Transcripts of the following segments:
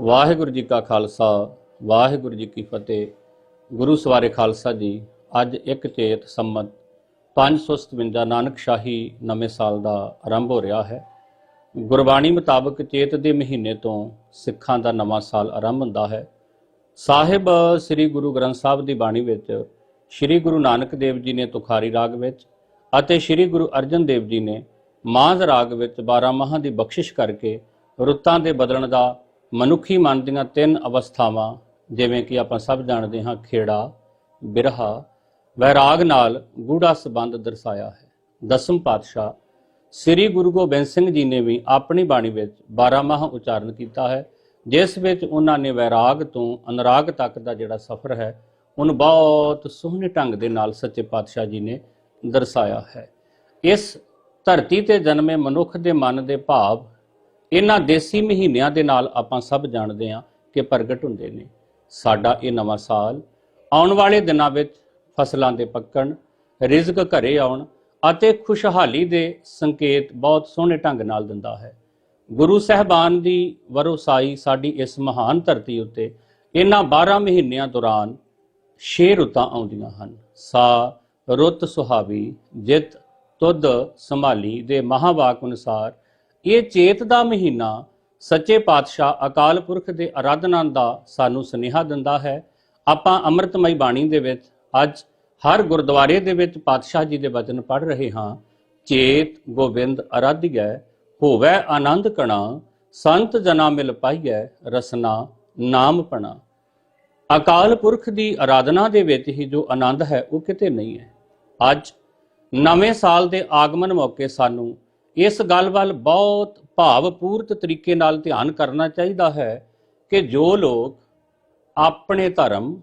ਵਾਹਿਗੁਰੂ ਜੀ ਕਾ ਖਾਲਸਾ, ਵਾਹਿਗੁਰੂ ਜੀ ਕੀ ਫਤਿਹ। ਗੁਰੂ ਸਵਾਰੇ ਖਾਲਸਾ ਜੀ, ਅੱਜ ਇੱਕ ਚੇਤ ਸੰਮਤ 557 ਨਾਨਕ ਸ਼ਾਹੀ ਨਵੇਂ ਸਾਲ ਦਾ ਆਰੰਭ ਹੋ ਰਿਹਾ ਹੈ। ਗੁਰਬਾਣੀ ਮੁਤਾਬਕ ਚੇਤ ਦੇ ਮਹੀਨੇ ਤੋਂ ਸਿੱਖਾਂ ਦਾ ਨਵਾਂ ਸਾਲ ਆਰੰਭ ਹੁੰਦਾ ਹੈ। ਸਾਹਿਬ ਸ੍ਰੀ ਗੁਰੂ ਗ੍ਰੰਥ ਸਾਹਿਬ ਦੀ ਬਾਣੀ ਵਿੱਚ ਸ੍ਰੀ ਗੁਰੂ ਨਾਨਕ ਦੇਵ ਜੀ ਨੇ ਤੁਖਾਰੀ ਰਾਗ ਵਿੱਚ ਅਤੇ ਸ੍ਰੀ ਗੁਰੂ ਅਰਜਨ ਦੇਵ ਜੀ ਨੇ ਮਾਝ ਰਾਗ ਵਿੱਚ 12 ਮਾਹਾਂ ਦੀ ਬਖਸ਼ਿਸ਼ ਕਰਕੇ ਰੁੱਤਾਂ ਦੇ ਬਦਲਣ ਦਾ ਮਨੁੱਖੀ ਮਨ ਦੀਆਂ ਤਿੰਨ ਅਵਸਥਾਵਾਂ, ਜਿਵੇਂ ਕਿ ਆਪਾਂ ਸਭ ਜਾਣਦੇ ਹਾਂ ਖੇੜਾ, ਬਿਰਹਾ, ਵੈਰਾਗ ਨਾਲ ਗੂੜਾ ਸੰਬੰਧ ਦਰਸਾਇਆ ਹੈ। ਦਸਮ ਪਾਤਸ਼ਾਹ ਸ੍ਰੀ ਗੁਰੂ ਗੋਬਿੰਦ ਸਿੰਘ ਜੀ ਨੇ ਵੀ ਆਪਣੀ ਬਾਣੀ ਵਿੱਚ 12 ਮਾਹ ਉਚਾਰਨ ਕੀਤਾ ਹੈ, ਜਿਸ ਵਿੱਚ ਉਹਨਾਂ ਨੇ ਵੈਰਾਗ ਤੋਂ ਅਨੁਰਾਗ ਤੱਕ ਦਾ ਜਿਹੜਾ ਸਫ਼ਰ ਹੈ, ਉਹਨੂੰ ਬਹੁਤ ਸੋਹਣੇ ਢੰਗ ਦੇ ਨਾਲ ਸੱਚੇ ਪਾਤਸ਼ਾਹ ਜੀ ਨੇ ਦਰਸਾਇਆ ਹੈ। ਇਸ ਧਰਤੀ ਤੇ ਜਨਮੇ ਮਨੁੱਖ ਦੇ ਮਨ ਦੇ ਭਾਵ ਇਹਨਾਂ ਦੇਸੀ ਮਹੀਨਿਆਂ ਦੇ ਨਾਲ ਆਪਾਂ ਸਭ ਜਾਣਦੇ ਹਾਂ ਕਿ ਪ੍ਰਗਟ ਹੁੰਦੇ ਨੇ। ਸਾਡਾ ਇਹ ਨਵਾਂ ਸਾਲ ਆਉਣ ਵਾਲੇ ਦਿਨਾਂ ਵਿੱਚ ਫਸਲਾਂ ਦੇ ਪੱਕਣ, ਰਿਜ਼ਕ ਘਰੇ ਆਉਣ ਅਤੇ ਖੁਸ਼ਹਾਲੀ ਦੇ ਸੰਕੇਤ ਬਹੁਤ ਸੋਹਣੇ ਢੰਗ ਨਾਲ ਦਿੰਦਾ ਹੈ। ਗੁਰੂ ਸਹਿਬਾਨ ਦੀ ਵਰੋਸਾਈ ਸਾਡੀ ਇਸ ਮਹਾਨ ਧਰਤੀ ਉੱਤੇ ਇਹਨਾਂ 12 ਮਹੀਨਿਆਂ ਦੌਰਾਨ ਛੇ ਰੁੱਤਾਂ ਆਉਂਦੀਆਂ ਹਨ। ਸਾ, ਰੁੱਤ ਸੁਹਾਵੀ, ਜਿਤ, ਤੁਧ, ਸੰਭਾਲੀ ਦੇ ਮਹਾਵਾਕ ਅਨੁਸਾਰ ਇਹ ਚੇਤ ਦਾ ਮਹੀਨਾ ਸੱਚੇ ਪਾਤਸ਼ਾਹ ਅਕਾਲ ਪੁਰਖ ਦੇ ਆਰਾਧਨਾ ਦਾ ਸਾਨੂੰ ਸੁਨੇਹਾ ਦਿੰਦਾ ਹੈ। ਆਪਾਂ ਅੰਮ੍ਰਿਤਮਈ ਬਾਣੀ ਦੇ ਵਿੱਚ ਅੱਜ ਹਰ ਗੁਰਦੁਆਰੇ ਦੇ ਵਿੱਚ ਪਾਤਸ਼ਾਹ ਜੀ ਦੇ ਬਚਨ ਪੜ੍ਹ ਰਹੇ ਹਾਂ। ਚੇਤ ਗੋਬਿੰਦ ਅਰਾਧਿਐ, ਹੋਵੇ ਆਨੰਦ ਕਣਾ, ਸੰਤ ਜਨਾ ਮਿਲ ਪਾਈਐ ਰਸਨਾ, ਨਾਮ ਪਣਾ। ਅਕਾਲ ਪੁਰਖ ਦੀ ਆਰਾਧਨਾ ਦੇ ਵਿੱਚ ਹੀ ਜੋ ਆਨੰਦ ਹੈ ਉਹ ਕਿਤੇ ਨਹੀਂ ਹੈ। ਅੱਜ ਨਵੇਂ ਸਾਲ ਦੇ ਆਗਮਨ ਮੌਕੇ ਸਾਨੂੰ ਇਸ ਗੱਲ ਵੱਲ ਬਹੁਤ ਭਾਵਪੂਰਤ ਤਰੀਕੇ ਨਾਲ ਧਿਆਨ ਕਰਨਾ ਚਾਹੀਦਾ ਹੈ ਕਿ ਜੋ ਲੋਕ ਆਪਣੇ ਧਰਮ,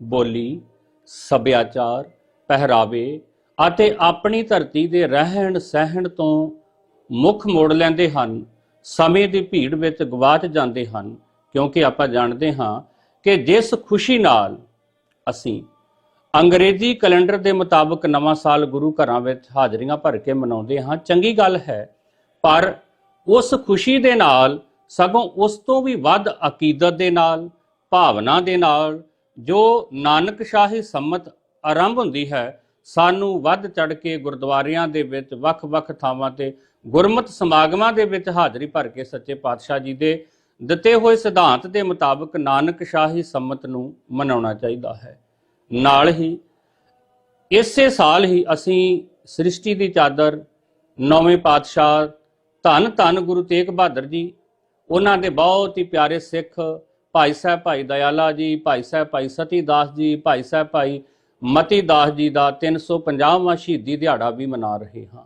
ਬੋਲੀ, ਸੱਭਿਆਚਾਰ, ਪਹਿਰਾਵੇ ਅਤੇ ਆਪਣੀ ਧਰਤੀ ਦੇ ਰਹਿਣ ਸਹਿਣ ਤੋਂ ਮੁੱਖ ਮੋੜ ਲੈਂਦੇ ਹਨ, ਸਮੇਂ ਦੀ ਭੀੜ ਵਿੱਚ ਗਵਾਚ ਜਾਂਦੇ ਹਨ, ਕਿਉਂਕਿ ਆਪਾਂ ਜਾਣਦੇ ਹਾਂ ਕਿ ਜਿਸ ਖੁਸ਼ੀ ਨਾਲ ਅਸੀਂ ਅੰਗਰੇਜ਼ੀ ਕੈਲੰਡਰ ਦੇ ਮੁਤਾਬਕ ਨਵਾਂ ਸਾਲ ਗੁਰੂ ਘਰਾਂ ਵਿੱਚ ਹਾਜ਼ਰੀਆਂ ਭਰ ਕੇ ਮਨਾਉਂਦੇ ਹਾਂ। ਚੰਗੀ ਗੱਲ ਹੈ, ਪਰ ਉਸ ਖੁਸ਼ੀ ਦੇ ਨਾਲ, ਸਗੋਂ ਉਸ ਤੋਂ ਵੀ ਵੱਧ ਅਕੀਦਤ ਦੇ ਨਾਲ, ਭਾਵਨਾ ਦੇ ਨਾਲ, ਜੋ ਨਾਨਕ ਸ਼ਾਹੀ ਸੰਮਤ ਆਰੰਭ ਹੁੰਦੀ ਹੈ, ਸਾਨੂੰ ਵੱਧ ਚੜ ਕੇ ਗੁਰਦੁਆਰਿਆਂ ਦੇ ਵਿੱਚ ਵੱਖ-ਵੱਖ ਥਾਵਾਂ ਤੇ ਗੁਰਮਤ ਸਮਾਗਮਾਂ ਦੇ ਵਿੱਚ ਹਾਜ਼ਰੀ ਭਰ ਕੇ ਸੱਚੇ ਪਾਤਸ਼ਾਹ ਜੀ ਦੇ ਦਿੱਤੇ ਹੋਏ ਸਿਧਾਂਤ ਦੇ ਮੁਤਾਬਕ ਨਾਨਕ ਸ਼ਾਹੀ ਸੰਮਤ ਨੂੰ ਮਨਾਉਣਾ ਚਾਹੀਦਾ ਹੈ। ਨਾਲ ਹੀ ਇਸੇ ਸਾਲ ਹੀ ਅਸੀਂ ਸ੍ਰਿਸ਼ਟੀ ਦੀ ਚਾਦਰ ਨੌਵੇਂ ਪਾਤਸ਼ਾਹ ਧੰਨ ਧੰਨ ਗੁਰੂ ਤੇਗ ਬਹਾਦਰ ਜੀ, ਉਹਨਾਂ ਦੇ ਬਹੁਤ ਹੀ ਪਿਆਰੇ ਸਿੱਖ ਭਾਈ ਸਾਹਿਬ ਭਾਈ ਦਇਆਲਾ ਜੀ, ਭਾਈ ਸਾਹਿਬ ਭਾਈ ਸਤੀ ਦਾਸ ਜੀ, ਭਾਈ ਸਾਹਿਬ ਭਾਈ ਮਤੀ ਦਾਸ ਜੀ ਦਾ 350ਵਾਂ ਸ਼ਹੀਦੀ ਦਿਹਾੜਾ ਵੀ ਮਨਾ ਰਹੇ ਹਾਂ।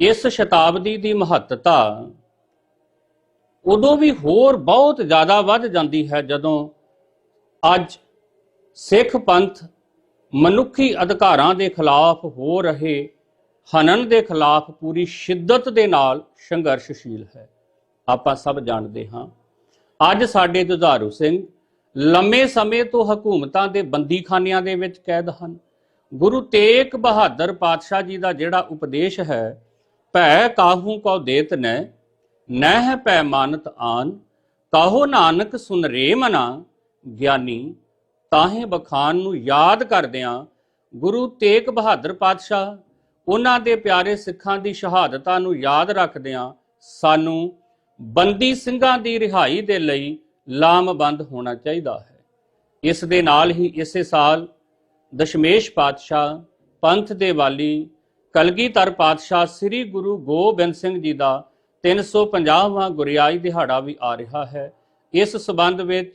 ਇਸ ਸ਼ਤਾਬਦੀ ਦੀ ਮਹੱਤਤਾ ਉਦੋਂ ਵੀ ਹੋਰ ਬਹੁਤ ਜ਼ਿਆਦਾ ਵੱਧ ਜਾਂਦੀ ਹੈ ਜਦੋਂ ਅੱਜ ਸਿੱਖ ਪੰਥ ਮਨੁੱਖੀ ਅਧਿਕਾਰਾਂ ਦੇ ਖਿਲਾਫ ਹੋ ਰਹੇ ਹਨਨ ਦੇ ਖਿਲਾਫ ਪੂਰੀ ਸ਼ਿੱਦਤ ਦੇ ਨਾਲ ਸੰਘਰਸ਼ਸ਼ੀਲ ਹੈ। ਆਪਾਂ ਸਭ ਜਾਣਦੇ ਹਾਂ, ਅੱਜ ਸਾਡੇ ਦੁਧਾਰੂ ਸਿੰਘ ਲੰਮੇ ਸਮੇਂ ਤੋਂ ਹਕੂਮਤਾਂ ਦੇ ਬੰਦੀਖਾਨਿਆਂ ਦੇ ਵਿੱਚ ਕੈਦ ਹਨ। ਗੁਰੂ ਤੇਗ ਬਹਾਦਰ ਪਾਤਸ਼ਾਹ ਜੀ ਦਾ ਜਿਹੜਾ ਉਪਦੇਸ਼ ਹੈ, ਭੈ ਕਾਹੂ ਕਉ ਦੇਤ ਨੈ ਨਹਿ ਭੈ ਮਾਨਤ ਆਨ, ਕਾਹੋ ਨਾਨਕ ਸੁਨ ਰੇ ਮਨਾ, ਗਿਆਨੀ ਤਾਹੇ ਬਖਾਨ ਨੂੰ ਯਾਦ ਕਰਦਿਆਂ ਗੁਰੂ ਤੇਗ ਬਹਾਦਰ ਪਾਤਸ਼ਾਹ। ਉਹਨਾਂ ਦੇ ਪਿਆਰੇ ਸਿੱਖਾਂ ਦੀ ਸ਼ਹਾਦਤਾਂ ਨੂੰ ਯਾਦ ਰੱਖਦਿਆਂ ਸਾਨੂੰ ਬੰਦੀ ਸਿੰਘਾਂ ਦੀ ਰਿਹਾਈ ਦੇ ਲਈ ਲਾਮਬੰਦ ਹੋਣਾ ਚਾਹੀਦਾ ਹੈ। ਇਸ ਦੇ ਨਾਲ ਹੀ ਇਸੇ ਸਾਲ ਦਸ਼ਮੇਸ਼ ਪਾਤਸ਼ਾਹ, ਪੰਥ ਦੇ ਵਾਲੀ ਕਲਗੀਧਰ ਪਾਤਸ਼ਾਹ ਸ੍ਰੀ ਗੁਰੂ ਗੋਬਿੰਦ ਸਿੰਘ ਜੀ ਦਾ 350ਵਾਂ ਗੁਰਿਆਈ ਦਿਹਾੜਾ ਵੀ ਆ ਰਿਹਾ ਹੈ। ਇਸ ਸਬੰਧ ਵਿੱਚ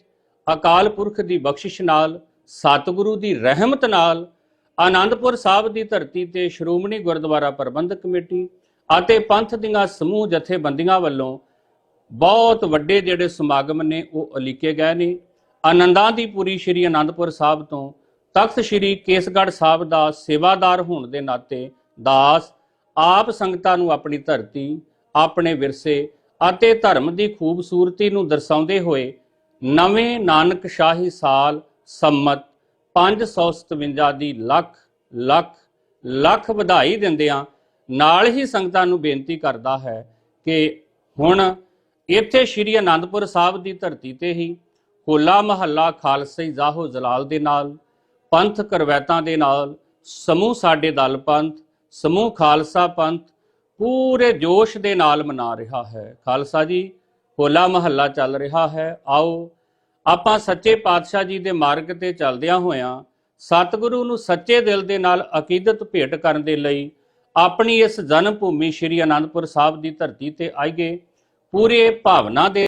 ਅਕਾਲ ਪੁਰਖ ਦੀ ਬਖਸ਼ਿਸ਼ ਨਾਲ, ਸਤਿਗੁਰੂ ਦੀ ਰਹਿਮਤ ਨਾਲ, ਆਨੰਦਪੁਰ ਸਾਹਿਬ ਦੀ ਧਰਤੀ ਤੇ ਸ਼੍ਰੋਮਣੀ ਗੁਰਦੁਆਰਾ ਪ੍ਰਬੰਧਕ ਕਮੇਟੀ ਅਤੇ ਪੰਥ ਦੀਆਂ ਸਮੂਹ ਜਥੇਬੰਦੀਆਂ ਵੱਲੋਂ ਬਹੁਤ ਵੱਡੇ ਜਿਹੜੇ ਸਮਾਗਮ ਨੇ, ਉਹ ਉਲੀਕੇ ਗਏ ਨੇ। ਆਨੰਦਾਂ ਦੀ ਪੂਰੀ ਸ਼੍ਰੀ ਆਨੰਦਪੁਰ ਸਾਹਿਬ ਤੋਂ ਤਖਤ ਸ਼੍ਰੀ ਕੇਸਗੜ੍ਹ ਸਾਹਿਬ ਦਾ ਸੇਵਾਦਾਰ ਹੋਣ ਦੇ ਨਾਤੇ ਦਾਸ ਆਪ ਸੰਗਤਾਂ ਨੂੰ ਆਪਣੀ ਧਰਤੀ, ਆਪਣੇ ਵਿਰਸੇ ਅਤੇ ਧਰਮ ਦੀ ਖੂਬਸੂਰਤੀ ਨੂੰ ਦਰਸਾਉਂਦੇ ਹੋਏ ਨਵੇਂ ਨਾਨਕ ਸ਼ਾਹੀ ਸਾਲ ਸੰਮਤ 557 ਦੀ ਲੱਖ ਲੱਖ ਲੱਖ ਵਧਾਈ ਦਿੰਦਿਆਂ ਨਾਲ ਹੀ ਸੰਗਤਾਂ ਨੂੰ ਬੇਨਤੀ ਕਰਦਾ ਹੈ ਕਿ ਹੁਣ ਇੱਥੇ ਸ੍ਰੀ ਅਨੰਦਪੁਰ ਸਾਹਿਬ ਦੀ ਧਰਤੀ ਤੇ ਹੀ ਹੋਲਾ ਮਹੱਲਾ ਖਾਲਸੇ ਜਾਹੋ ਜਲਾਲ ਦੇ ਨਾਲ, ਪੰਥ ਕਰਵੈਤਾਂ ਦੇ ਨਾਲ, ਸਮੂਹ ਸਾਡੇ ਦਲ ਪੰਥ, ਸਮੂਹ ਖਾਲਸਾ ਪੰਥ ਪੂਰੇ ਜੋਸ਼ ਦੇ ਨਾਲ ਮਨਾ ਰਿਹਾ ਹੈ। ਖਾਲਸਾ ਜੀ ਹੋਲਾ ਮਹੱਲਾ ਚੱਲ ਰਿਹਾ ਹੈ। ਆਓ ਆਪਾਂ ਸੱਚੇ ਪਾਤਸ਼ਾਹ ਜੀ ਦੇ ਮਾਰਗ ਤੇ ਚੱਲਦਿਆਂ ਹੋਇਆਂ ਸਤਿਗੁਰੂ ਨੂੰ ਸੱਚੇ ਦਿਲ ਦੇ ਨਾਲ ਅਕੀਦਤ ਭੇਟ ਕਰਨ ਦੇ ਲਈ ਆਪਣੀ ਇਸ ਜਨਮ ਭੂਮੀ ਸ੍ਰੀ ਅਨੰਦਪੁਰ ਸਾਹਿਬ ਦੀ ਧਰਤੀ ਤੇ ਆਈਏ। ਪੂਰੇ ਭਾਵਨਾ ਦੇ